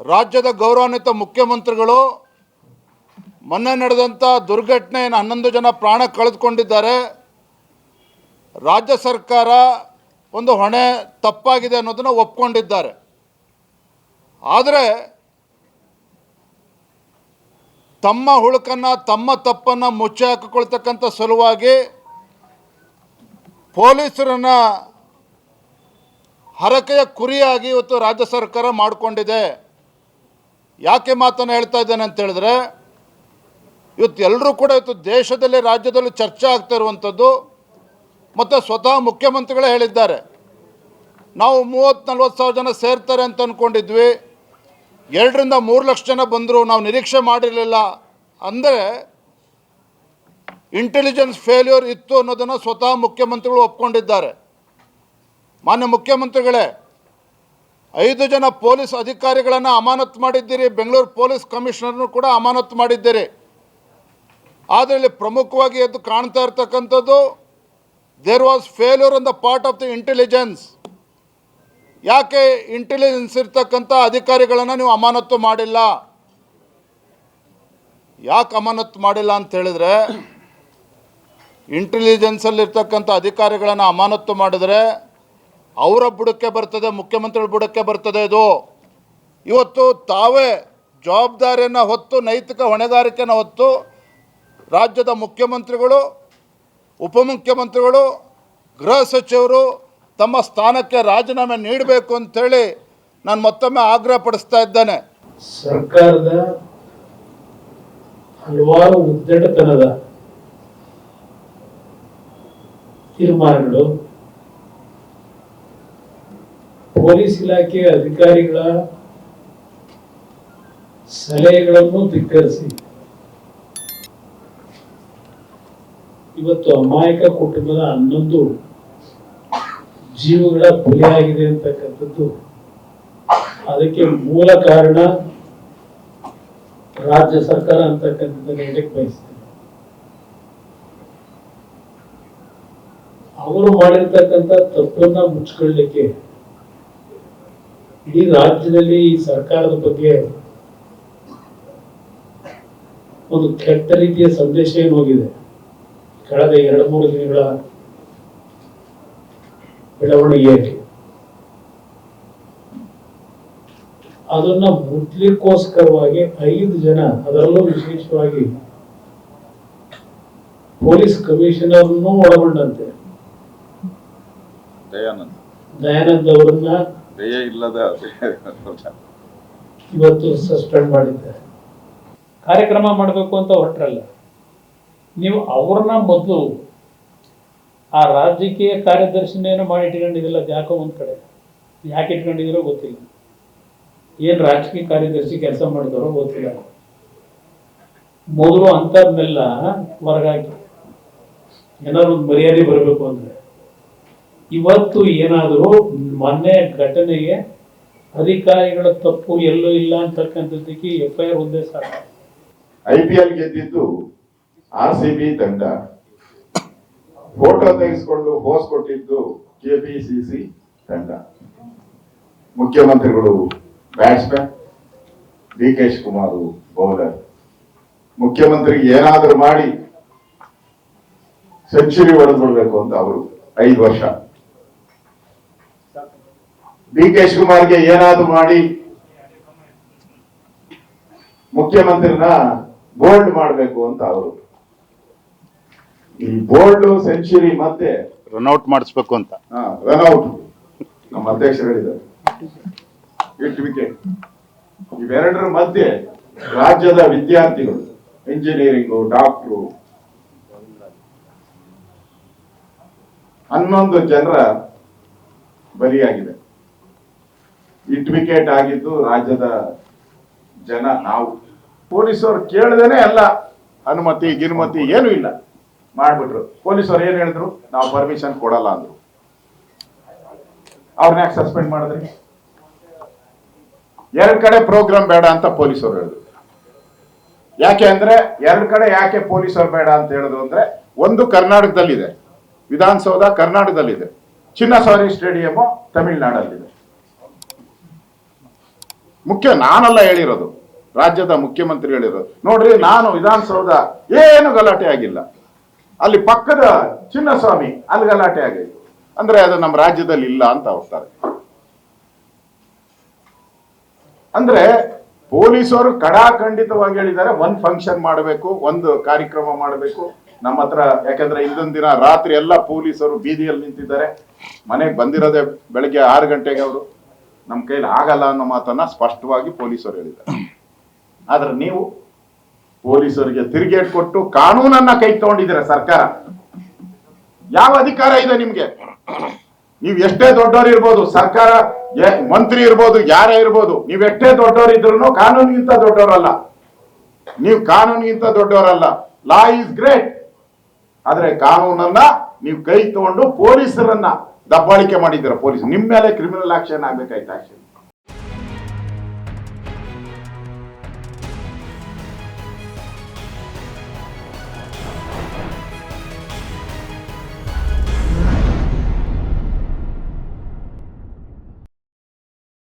ರಾಜ್ಯದ ಗೌರವಾನ್ವಿತ ಮುಖ್ಯಮಂತ್ರಿಗಳು ಮೊನ್ನೆ ನಡೆದಂಥ ದುರ್ಘಟನೆಯನ್ನು ಹನ್ನೊಂದು ಜನ ಪ್ರಾಣ ಕಳೆದುಕೊಂಡಿದ್ದಾರೆ. ರಾಜ್ಯ ಸರ್ಕಾರ ಒಂದು ಹೊಣೆ ತಪ್ಪಾಗಿದೆ ಅನ್ನೋದನ್ನು ಒಪ್ಕೊಂಡಿದ್ದಾರೆ. ಆದರೆ ತಮ್ಮ ಹುಳುಕನ್ನು, ತಮ್ಮ ತಪ್ಪನ್ನು ಮುಚ್ಚಿ ಹಾಕಿಕೊಳ್ತಕ್ಕಂಥ ಸಲುವಾಗಿ ಪೊಲೀಸರನ್ನು ಹರಕೆಯ ಕುರಿಯಾಗಿ ಇವತ್ತು ರಾಜ್ಯ ಸರ್ಕಾರ ಮಾಡಿಕೊಂಡಿದೆ. ಯಾಕೆ ಮಾತನ್ನು ಹೇಳ್ತಾ ಇದ್ದೇನೆ ಅಂತ ಹೇಳಿದ್ರೆ, ಇವತ್ತು ಎಲ್ಲರೂ ಕೂಡ ಇವತ್ತು ದೇಶದಲ್ಲಿ ರಾಜ್ಯದಲ್ಲಿ ಚರ್ಚೆ ಆಗ್ತಾ ಇರುವಂಥದ್ದು. ಮತ್ತು ಸ್ವತಃ ಮುಖ್ಯಮಂತ್ರಿಗಳೇ ಹೇಳಿದ್ದಾರೆ, ನಾವು ಮೂವತ್ತು ನಲ್ವತ್ತು ಸಾವಿರ ಜನ ಸೇರ್ತಾರೆ ಅಂತ ಅಂದ್ಕೊಂಡಿದ್ವಿ ಎರಡರಿಂದ ಮೂರು ಲಕ್ಷ ಜನ ಬಂದರು, ನಾವು ನಿರೀಕ್ಷೆ ಮಾಡಿರಲಿಲ್ಲ. ಅಂದರೆ ಇಂಟೆಲಿಜೆನ್ಸ್ ಫೇಲ್ಯೂರ್ ಇತ್ತು ಅನ್ನೋದನ್ನು ಸ್ವತಃ ಮುಖ್ಯಮಂತ್ರಿಗಳು ಒಪ್ಕೊಂಡಿದ್ದಾರೆ. ಮಾನ್ಯ ಮುಖ್ಯಮಂತ್ರಿಗಳೇ ಐದು ಜನ ಪೊಲೀಸ್ ಅಧಿಕಾರಿಗಳನ್ನು ಅಮಾನತು ಮಾಡಿದ್ದೀರಿ, ಬೆಂಗಳೂರು ಪೊಲೀಸ್ ಕಮಿಷನರ್ನು ಕೂಡ ಅಮಾನತು ಮಾಡಿದ್ದೀರಿ. ಆದರೆ ಪ್ರಮುಖವಾಗಿ ಎದ್ದು ಕಾಣ್ತಾ ಇರ್ತಕ್ಕಂಥದ್ದು there was failure in the part of the intelligence ಯಾಕೆ ಇಂಟೆಲಿಜೆನ್ಸ್ ಇರ್ತಕ್ಕಂಥ ಅಧಿಕಾರಿಗಳನ್ನು ನೀವು ಅಮಾನತು ಮಾಡಿಲ್ಲ? ಯಾಕೆ ಅಮಾನತು ಮಾಡಿಲ್ಲ ಅಂತ ಹೇಳಿದ್ರೆ ಇಂಟೆಲಿಜೆನ್ಸಲ್ಲಿರ್ತಕ್ಕಂಥ ಅಧಿಕಾರಿಗಳನ್ನು ಅಮಾನತು ಮಾಡಿದರೆ ಅವರ ಬುಡಕ್ಕೆ ಬರ್ತದೆ, ಮುಖ್ಯಮಂತ್ರಿಗಳ ಬುಡಕ್ಕೆ ಬರ್ತದೆ ಇದು. ಇವತ್ತು ತಾವೇ ಜವಾಬ್ದಾರಿಯನ್ನು ಹೊತ್ತು, ನೈತಿಕ ಹೊಣೆಗಾರಿಕೆಯನ್ನು ಹೊತ್ತು ರಾಜ್ಯದ ಮುಖ್ಯಮಂತ್ರಿಗಳು, ಉಪಮುಖ್ಯಮಂತ್ರಿಗಳು, ಗೃಹ ಸಚಿವರು ತಮ್ಮ ಸ್ಥಾನಕ್ಕೆ ರಾಜೀನಾಮೆ ನೀಡಬೇಕು ಅಂತೇಳಿ ನಾನು ಮತ್ತೊಮ್ಮೆ ಆಗ್ರಹ ಪಡಿಸ್ತಾ ಇದ್ದೇನೆ. ಸರ್ಕಾರದ ಹಲವಾರು ಉದ್ದಟತನದ ತೀರ್ಮಾನಗಳು ಪೊಲೀಸ್ ಇಲಾಖೆ ಅಧಿಕಾರಿಗಳ ಸಲಹೆಗಳನ್ನು ಧಿಕ್ಕರಿಸಿ. ಇವತ್ತು ಅಮಾಯಕ ಕುಟುಂಬದ ಹನ್ನೊಂದು ಜೀವಗಳ ಬಲಿಯಾಗಿದೆ ಅಂತಕ್ಕಂಥದ್ದು. ಅದಕ್ಕೆ ಮೂಲ ಕಾರಣ ರಾಜ್ಯ ಸರ್ಕಾರ ಅಂತಕ್ಕಂಥದ್ದು ಹೇಳಕ್ಕೆ ಬಯಸ್ತೇನೆ. ಅವರು ಮಾಡಿರ್ತಕ್ಕಂಥ ತಪ್ಪನ್ನ ಮುಚ್ಕೊಳ್ಳಿಕ್ಕೆ ಇಡೀ ರಾಜ್ಯದಲ್ಲಿ ಈ ಸರ್ಕಾರದ ಬಗ್ಗೆ ಒಂದು ಕೆಟ್ಟ ರೀತಿಯ ಸಂದೇಶ ಏನು ಹೋಗಿದೆ? ಕಳೆದ ಎರಡು ಮೂರು ದಿನಗಳ ಬೆಳವಣಿಗೆಯಲ್ಲಿ. ಅದನ್ನ ಮುಟ್ಲಿಕ್ಕೋಸ್ಕರವಾಗಿ ಐದು ಜನ ಅದರಲ್ಲೂ ವಿಶೇಷವಾಗಿ ಪೊಲೀಸ್ ಕಮಿಷನರ್ನು ಒಳಗೊಂಡಂತೆ. ದಯಾನಂದ್. ದಯಾನಂದ್ ಅವರನ್ನ ದಯ ಇಲ್ಲದ ಇವತ್ತು ಸಸ್ಪೆಂಡ್ ಮಾಡಿದ್ದಾರೆ. ಕಾರ್ಯಕ್ರಮ ಮಾಡಬೇಕು ಅಂತ ಹೊರಟ್ರಲ್ಲ. ನೀವು ಅವ್ರನ್ನ ಮೊದಲು ಆ ರಾಜಕೀಯ ಕಾರ್ಯದರ್ಶಿನೇನೋ ಮಾಡಿ ಇಟ್ಕೊಂಡಿದ್ದಿಲ್ಲ ಯಾಕೋ ಒಂದು ಕಡೆ. ಯಾಕೆ ಇಟ್ಕೊಂಡಿದ್ರೋ ಗೊತ್ತಿಲ್ಲ. ಏನು ರಾಜಕೀಯ ಕಾರ್ಯದರ್ಶಿ ಕೆಲಸ ಮಾಡಿದವರೋ ಗೊತ್ತಿಲ್ಲ. ಮೊದಲು ಅಂಥದ್ನೆಲ್ಲ ಹೊರಗಾಗಿ ಏನಾದ್ರು ಒಂದು ಮರ್ಯಾದೆ ಬರಬೇಕು ಅಂದ್ರೆ. ಇವತ್ತು ಏನಾದರೂ ಮೊನ್ನೆ ಘಟನೆಗೆ ಅಧಿಕಾರಿಗಳ ತಪ್ಪು ಎಲ್ಲೂ ಇಲ್ಲ ಅಂತಕ್ಕಂಥದ್ದಕ್ಕೆ ಎಫ್ ಐ ಆರ್ ಒಂದೇ ಸಾಕು. ಐ ಪಿ ಎಲ್ ಗೆದ್ದಿದ್ದು ಆರ್ ಸಿ ಬಿ ತಂಡ ಫೋಟೋ ತೆಗೆಸಿಕೊಂಡು ಹೋಸ್ ಕೊಟ್ಟಿದ್ದು ಕೆ ಪಿ ಸಿ ಸಿ ತಂಡ ಮುಖ್ಯಮಂತ್ರಿಗಳು batsman, D K Shivakumar bowler. ಮುಖ್ಯಮಂತ್ರಿಗೆ ಏನಾದರೂ ಮಾಡಿ ಸೆಂಚುರಿ ಹೊಡೆದ್ಬಿಡ್ಬೇಕು ಅಂತ ಅವರು ಐದು ವರ್ಷ. ಡಿ ಕೆ ಶಿವಕುಮಾರ್ಗೆ ಏನಾದ್ರು ಮಾಡಿ ಮುಖ್ಯಮಂತ್ರಿನ ಬೋಲ್ಡ್ ಮಾಡಬೇಕು ಅಂತ ಅವರು. ಈ ಬೋಲ್ಡ್ ಸೆಂಚುರಿ ಮತ್ತೆ ರನ್ಔಟ್ ಮಾಡಿಸ್ಬೇಕು ಅಂತ. ರನ್ಔಟ್ ನಮ್ಮ ಅಧ್ಯಕ್ಷರು ಹೇಳಿದ್ದಾರೆ. ಎಷ್ಟು ವಿಕೆಟ್ ಇವೆರಡರ ಮಧ್ಯೆ ರಾಜ್ಯದ ವಿದ್ಯಾರ್ಥಿಗಳು ಇಂಜಿನಿಯರಿಂಗು ಡಾಕ್ಟ್ರು ಹನ್ನೊಂದು ಜನರ ಬಲಿಯಾಗಿದೆ. ಇಟ್ ವಿಕೆಟ್ ಆಗಿದ್ದು ರಾಜ್ಯದ ಜನ ನಾವು. ಪೊಲೀಸರು ಕೇಳದೇನೆ ಎಲ್ಲ ಅನುಮತಿ, ಗಿನುಮತಿ ಏನೂ ಇಲ್ಲ. ಮಾಡ್ಬಿಟ್ರು. ಪೊಲೀಸರು ಏನು ಹೇಳಿದ್ರು? ನಾವು ಪರ್ಮಿಷನ್ ಕೊಡಲ್ಲ ಅಂದ್ರು. ಅವ್ರನ್ನ ಯಾಕೆ ಸಸ್ಪೆಂಡ್ ಮಾಡಿದ್ರಿ? ಎರಡ್ ಕಡೆ ಪ್ರೋಗ್ರಾಮ್ ಬೇಡ ಅಂತ ಪೊಲೀಸರು ಹೇಳಿದ್ರು. ಯಾಕೆ ಅಂದ್ರೆ, ಎರಡ್ ಕಡೆ ಯಾಕೆ ಪೊಲೀಸರು ಬೇಡ ಅಂತ ಹೇಳಿದ್ರು ಅಂದ್ರೆ, ಒಂದು ಕರ್ನಾಟಕದಲ್ಲಿದೆ. ವಿಧಾನಸೌಧ ಕರ್ನಾಟಕದಲ್ಲಿದೆ. ಚಿನ್ನಸ್ವಾಮಿ ಸ್ಟೇಡಿಯಮು ತಮಿಳ್ನಾಡಲ್ಲಿದೆ. ಮುಖ್ಯ ನಾನಲ್ಲ ಹೇಳಿರೋದು. ರಾಜ್ಯದ ಮುಖ್ಯಮಂತ್ರಿ ಹೇಳಿರೋದು. ನೋಡ್ರಿ, ನಾನು ವಿಧಾನಸೌಧ ಏನು ಗಲಾಟೆ ಆಗಿಲ್ಲ. ಅಲ್ಲಿ ಪಕ್ಕದ ಚಿನ್ನಸ್ವಾಮಿ ಅಲ್ಲಿ ಗಲಾಟೆ ಆಗಿತ್ತು ಅಂದ್ರೆ ಅದು ನಮ್ಮ ರಾಜ್ಯದಲ್ಲಿ ಇಲ್ಲ ಅಂತ ಹೋಗ್ತಾರೆ. ಅಂದ್ರೆ ಪೊಲೀಸರು ಕಡಾಖಂಡಿತವಾಗಿ ಹೇಳಿದ್ದಾರೆ, ಒಂದ್ ಫಂಕ್ಷನ್ ಮಾಡಬೇಕು, ಒಂದು ಕಾರ್ಯಕ್ರಮ ಮಾಡಬೇಕು. ನಮ್ಮ ಹತ್ರ ಯಾಕಂದ್ರೆ ಇಂದೊಂದ್ ದಿನ ರಾತ್ರಿ ಎಲ್ಲ ಪೊಲೀಸರು ಬೀದಿಯಲ್ಲಿ ನಿಂತಿದ್ದಾರೆ. ಮನೆಗೆ ಬಂದಿರೋದೇ ಬೆಳಗ್ಗೆ ಆರು ಗಂಟೆಗೆ ಅವರು. ನಮ್ಮ ಕೈಲಿ ಆಗಲ್ಲ ಅನ್ನೋ ಮಾತನ್ನ ಸ್ಪಷ್ಟವಾಗಿ ಪೊಲೀಸರು ಹೇಳಿದ್ದಾರೆ. ಆದ್ರೆ ನೀವು ಪೊಲೀಸರಿಗೆ ತಿರುಗೇಟ್ ಕೊಟ್ಟು ಕಾನೂನನ್ನ ಕೈ ತಗೊಂಡಿದ್ದೀರ ಸರ್ಕಾರ? ಯಾವ ಅಧಿಕಾರ ಇದೆ ನಿಮ್ಗೆ? ನೀವು ಎಷ್ಟೇ ದೊಡ್ಡವರು ಇರ್ಬೋದು, ಸರ್ಕಾರ ಮಂತ್ರಿ ಇರ್ಬೋದು, ಯಾರೇ ಇರ್ಬೋದು, ನೀವು ಎಷ್ಟೇ ದೊಡ್ಡವರು ಇದ್ರು ಕಾನೂನಿಗಿಂತ ದೊಡ್ಡವರಲ್ಲ. ನೀವು ಕಾನೂನಿಗಿಂತ ದೊಡ್ಡವರಲ್ಲ. ಲಾ ಈಸ್ ಗ್ರೇಟ್ ಆದ್ರೆ ಕಾನೂನನ್ನ ನೀವು ಕೈ ತಗೊಂಡು ಪೊಲೀಸರನ್ನ ದಬ್ಬಾಳಿಕೆ ಮಾಡಿದ್ದೀರ ಪೊಲೀಸ್? ನಿಮ್ಮ ಮೇಲೆ ಕ್ರಿಮಿನಲ್ ಆಕ್ಷನ್ ಆಗಬೇಕಾಯ್ತು ಆಕ್ಷನ್